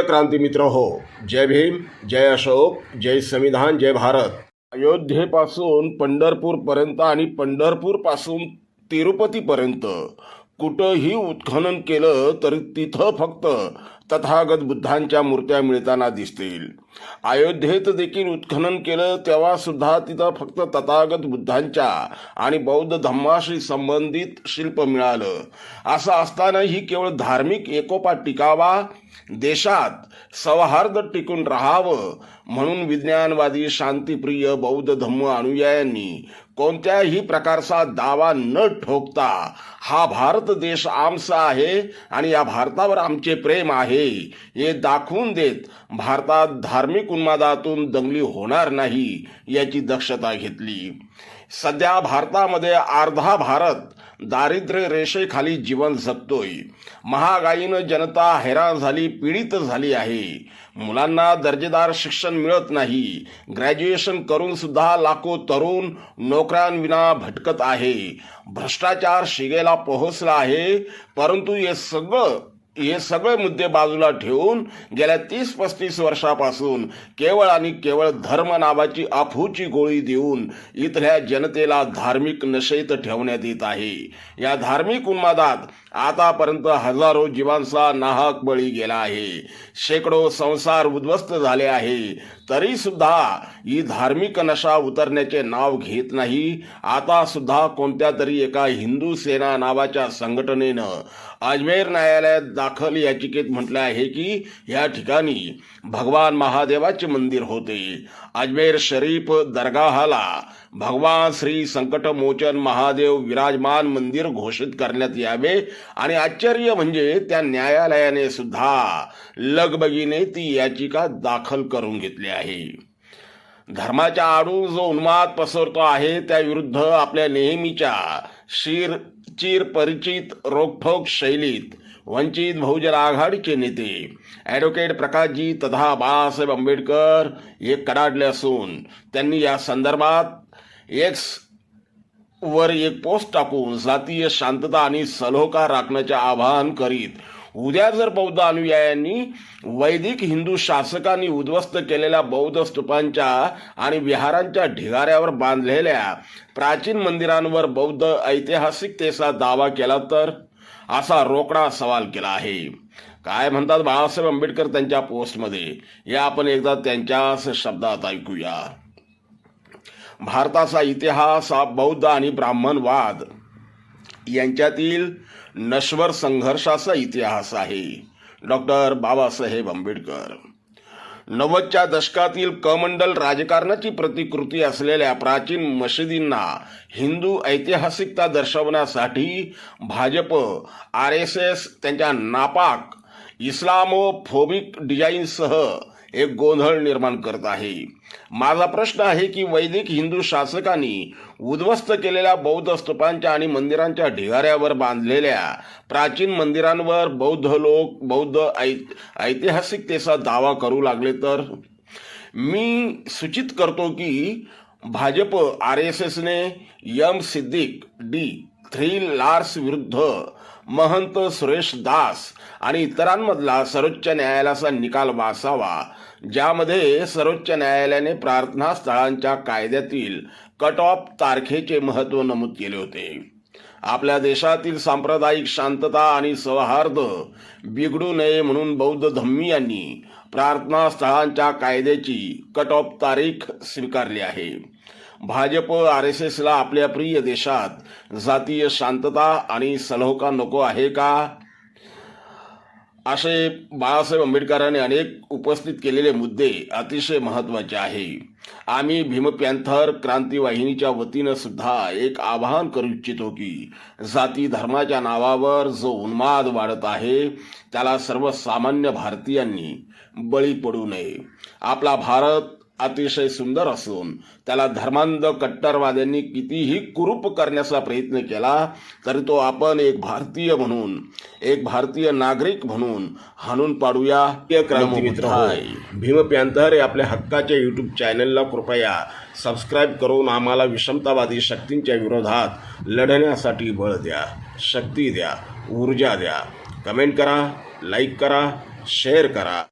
प्रिय क्रांती मित्र हो जय भीम जय अशोक जय संविधान जय भारत. अयोध्येपासून पंढरपूरपर्यंत आणि पंढरपूरपासून तिरुपतीपर्यंत कुठंही उत्खनन केलं तरी तिथं फक्त तथागत बुद्धांच्या मूर्त्या मिळताना दिसतील. अयोध्येत देखील उत्खनन केलं तेव्हा सुद्धा तिथं फक्त तथागत बुद्धांच्या आणि बौद्ध धम्माशी संबंधित शिल्प मिळालं. असं असतानाही केवळ धार्मिक एकोपा टिकावा देशात सौहार्द टिकून राहावं म्हणून विज्ञानवादी शांतिप्रिय बौद्ध धम्म अनुयायांनी कोणत्याही प्रकारचा दावा न ठोकता हा भारत देश आमचा आहे आणि या भारतावर आमचे प्रेम आहे हे दाखवून देत भारतात धार्मिक उन्मादातून दंगली होणार नाही याची दक्षता घेतली. सध्या भारतामध्ये अर्धा भारत दारिद्र्य रेषेखाली जीवन जगतोय. महागाईनं जनता हैराण झाली पीडित झाली आहे. मुलांना दर्जेदार शिक्षण मिळत नाही. ग्रॅज्युएशन करून सुद्धा लाखो तरुण नोकऱ्यांविना भटकत आहे. भ्रष्टाचार शिगेला पोहोचला आहे परंतु हे सगळं हे सगळे मुद्दे बाजूला ठेवून गेल्या तीस पस्तीस वर्षापासून केवळ आणि केवळ धर्म नावाची अफूची गोळी देऊन इथल्या जनतेला धार्मिक नशेत ठेवण्यात येत आहे. या धार्मिक उन्मादात आतापर्यंत हजारो जीवांचा नाहक बळी गेला आहे. शेकडो संसार उद्ध्वस्त झाले आहे. तरी सुद्धा ही धार्मिक नशा उतरण्याचे नाव घेत नाही. आता सुद्धा कोणत्या तरी एका हिंदू सेना नावाच्या संघटनेनं अजमेर न्यायालयात दाखल याचिकेत म्हटलं आहे की या ठिकाणी भगवान महादेवाचे मंदिर होते. अजमेर शरीफ दरगाहाला भगवान श्री संकटमोचन महादेव विराजमान मंदिर घोषित करण्यात यावे आणि आश्चर्य म्हणजे त्या न्यायालयाने सुद्धा लगबगीने ती याचिका दाखल करून घेतली आहे. धर्माच्या आडू जो उन्माद पसरतो आहे त्याविरुद्ध आपल्या नेहमीच्या शिर चिर परिचित रोखोक शैलीत वंचित बहुजन आघाडीचे नेते। ॲडव्होकेट प्रकाशजी तथा बाळासाहेब आंबेडकर हे कडाडले असून त्यांनी या संदर्भात एक्स वर एक पोस्ट टाकून जातीय शांतता आणि सलोखा राखण्याचे आवाहन करीत उद्या जर बौद्ध अनुयायांनी वैदिक हिंदू शासकांनी उद्ध्वस्त केलेल्या बौद्ध स्तूपांच्या आणि विहारांच्या ढिगाऱ्यावर बांधलेल्या प्राचीन मंदिरांवर बौद्ध ऐतिहासिकतेचा दावा केला तर? असा रोकडा सवाल केला आहे. काय म्हणतात बाळासाहेब आंबेडकर त्यांच्या पोस्टमध्ये? या आपण एकदा त्यांच्याच शब्दात ऐकूया. भारताचा इतिहास हा बौद्ध आणि ब्राह्मणवाद यांच्यातील नश्वर संघर्षाचा इतिहास आहे. डॉक्टर बाबासाहेब आंबेडकर. नव्वदच्या दशकातील कमंडल राजकारणाची प्रतिकृती असलेल्या प्राचीन मशिदींना हिंदू ऐतिहासिकता दर्शवण्यासाठी भाजप आर एस एस त्यांच्या नापाक इस्लामोफोबिक डिझाईनसह एक गोंधळ निर्माण करत आहे. माझा प्रश्न आहे की वैदिक हिंदू शासकांनी उद्ध्वस्त केलेल्या बौद्ध स्तूपांच्या आणि मंदिरांच्या ढिगाऱ्यावर बांधलेल्या प्राचीन मंदिरांवर बौद्ध लोक बौद्ध ऐ ऐतिहासिकतेचा दावा करू लागले तर? मी सूचित करतो की भाजप आर एस एसने M Siddiq D through LRs विरुद्ध महंत सुरेश दास आणि इतरांमधला सर्वोच्च न्यायालयाचा निकाल वाचावा ज्यामध्ये सर्वोच्च न्यायालयाने प्रार्थना स्थळांच्या कायद्यातील कट ऑफ तारखेचे महत्त्व नमूद केले होते. आपल्या देशातील सांप्रदायिक शांतता आणि सौहार्द बिघडू नये म्हणून बौद्ध धम्मियांनी प्रार्थना स्थळांच्या कायद्याची कट ऑफ तारीख स्वीकारली आहे. भाजप आर एस एसला आपल्या प्रिय देशात जातीय शांतता आणि सलोखा नको आहे का? असे बाळासाहेब आंबेडकरांनी अनेक उपस्थित केलेले मुद्दे अतिशय महत्त्वाचे आहे. आम्ही भीमपॅन्थर क्रांती वाहिनीच्या वतीनं सुद्धा एक आवाहन करू इच्छितो की जाती धर्माच्या नावावर जो उन्माद वाढत आहे त्याला सर्वसामान्य भारतीयांनी बळी पडू नये. आपला भारत अतिशय सुंदर असून त्याला धर्मांध कट्टरवाद्यांनी कितीही कुरूप करण्याचा प्रयत्न केला तरी तो आपण एक भारतीय म्हणून एक भारतीय नागरिक म्हणून हाणून पाडूया. क्रांती मित्र भीम पॅन्थर हे आपल्या हक्काच्या यूट्यूब चॅनलला कृपया सबस्क्राईब करून आम्हाला विषमतावादी शक्तींच्या विरोधात लढण्यासाठी बळ द्या शक्ती द्या ऊर्जा द्या. कमेंट करा लाईक करा शेअर करा.